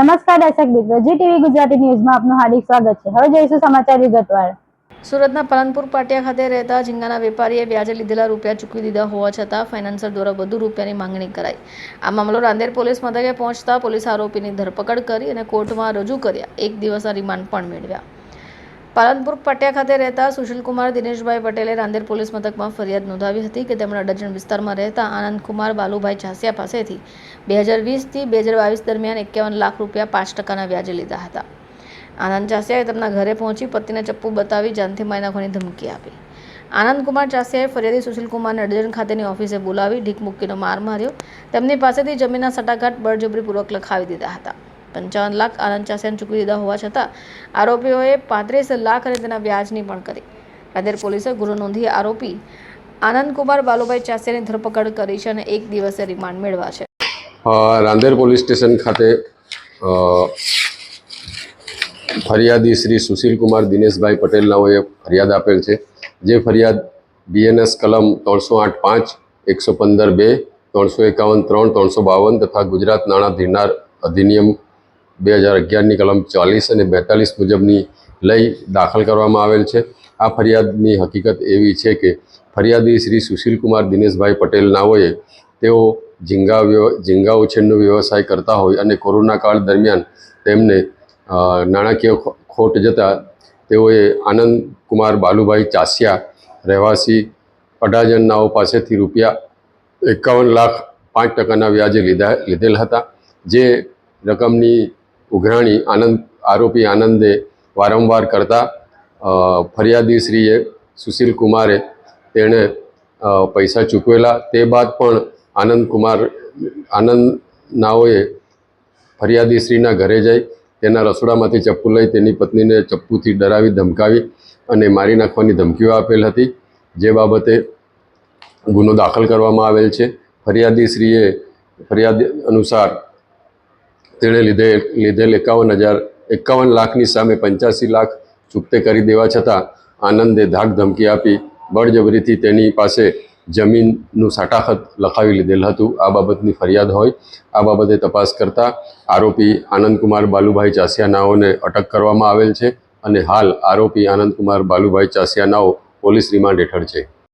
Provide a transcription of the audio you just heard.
નમસ્કાર દર્શક મિત્રો, જી ટીવી ગુજરાતી ન્યૂઝમાં આપનું હાર્દિક સ્વાગત છે. હવે જોઈશું સમાચાર વિગતવાર. સુરતના પાલનપુર પાટિયા ખાતે રહેતા ઝીંગાના વેપારીએ વ્યાજે લીધેલા રૂપિયા ચૂકવી દીધા હોવા છતાં ફાઇનાન્સર દ્વારા વધુ રૂપિયાની માંગણી કરાઈ. આ મામલો રાંદેર પોલીસ મથકે પહોંચતા પોલીસ આરોપીની ધરપકડ કરી અને કોર્ટમાં રજૂ કર્યા. એક દિવસના રિમાન્ડ પણ મેળવ્યા. પાલનપુર પટિયા ખાતે રહેતા સુશીલકુમાર દિનેશભાઈ પટેલે રાંદેર પોલીસ મથકમાં ફરિયાદ નોંધાવી હતી કે તેમણે અડજણ વિસ્તારમાં રહેતા આનંદકુમાર બાલુભાઈ ચાસિયા પાસેથી બે હજાર વીસથી બે હજાર બાવીસ દરમિયાન એકાવન લાખ રૂપિયા પાંચ ટકાના વ્યાજે લીધા હતા. આનંદ ચાસિયાએ તેમના ઘરે પહોંચી પતિને ચપ્પુ બતાવી જાનથી મારી નાખવાની ધમકી આપી. આનંદકુમાર ચાસિયાએ ફરિયાદી સુશીલકુમારને અડજણ ખાતેની ઓફિસે બોલાવી ઢીક મૂકીનો માર માર્યો. તેમની પાસેથી જમીનના સટાઘાટ બળજબરીપૂર્વક લખાવી દીધા હતા. પંચાવન લાખ આનંદ ચાસિયાને ચૂકવી દીધા હોવા છતાં આરોપીઓએ પાંત્રીસ લાખ અને તેના વ્યાજની પણ કરી. રાધેર પોલીસે ગુનો નોંધી આરોપી આનંદકુમાર બાલુભાઈ ચાસિયાની ધરપકડ કરી છે અને એક દિવસે રિમાન્ડ મેળવા છે. રાંદેર પોલીસ સ્ટેશન ખાતે ફરિયાદી શ્રી સુશીલકુમાર દિનેશભાઈ પટેલનાઓએ ફરિયાદ આપેલ છે. જે ફરિયાદ બીએનએસ કલમ ત્રણસો આઠ પાંચ, એકસો પંદર બે, ત્રણસો એકાવન ત્રણ, ત્રણસો બાવન તથા ગુજરાત નાણાં ધીરનાર અધિનિયમ બે હજાર અગિયારની કલમ ચાલીસ અને બેતાલીસ મુજબની લઈ દાખલ કરવામાં આવેલ છે. આ ફરિયાદની હકીકત એવી છે કે ફરિયાદી શ્રી સુશીલકુમાર દિનેશભાઈ પટેલ નાઓએ તેઓ ઝીંગા ઝીંગા ઉછેરનો વ્યવસાય કરતા હોય અને કોરોના કાળ દરમિયાન તેમને નાણાકીય ખોટ જતાં તેઓએ આનંદ કુમાર બાલુભાઈ ચાસિયા રહેવાસી અઢાજન નાઓ પાસેથી રૂપિયા એકાવન લાખ પાંચ ટકાના વ્યાજે લીધા, લીધેલ હતા. જે રકમની ઉઘરાણી આનંદ, આરોપી આનંદે વારંવાર કરતા ફરિયાદી ફરિયાદીશ્રીએ સુશીલ કુમારે તેણે પૈસા ચૂકવેલા. તે બાદ પણ આનંદ કુમાર, આનંદ નાઓએ ફરિયાદીશ્રીના ઘરે જઈ તેના રસોડામાંથી ચપ્પુ લઈ તેની પત્નીને ચપ્પુથી ડરાવી, ધમકાવી અને મારી નાખવાની ધમકીઓ આપેલ હતી. જે બાબતે ગુનો દાખલ કરવામાં આવેલ છે. ફરિયાદીશ્રીએ ફરિયાદ અનુસાર તેણે લીધે, લીધેલ એકાવન હજાર, એકાવન લાખની સામે પંચ્યાસી લાખ ચૂકતે કરી દેવા છતાં આનંદે ધાક ધમકી આપી. બળજબરીથી તેની પાસે જમીનનું સાટાખત લખાવી લીધેલ હતું. આ બાબતની ફરિયાદ હોય. આ બાબતે તપાસ કરતા આરોપી આનંદકુમાર બાલુભાઈ ચાસિયાનાઓને અટક કરવામાં આવેલ છે અને હાલ આરોપી આનંદકુમાર બાલુભાઈ ચાસિયાનાઓ પોલીસ રિમાન્ડ હેઠળ છે.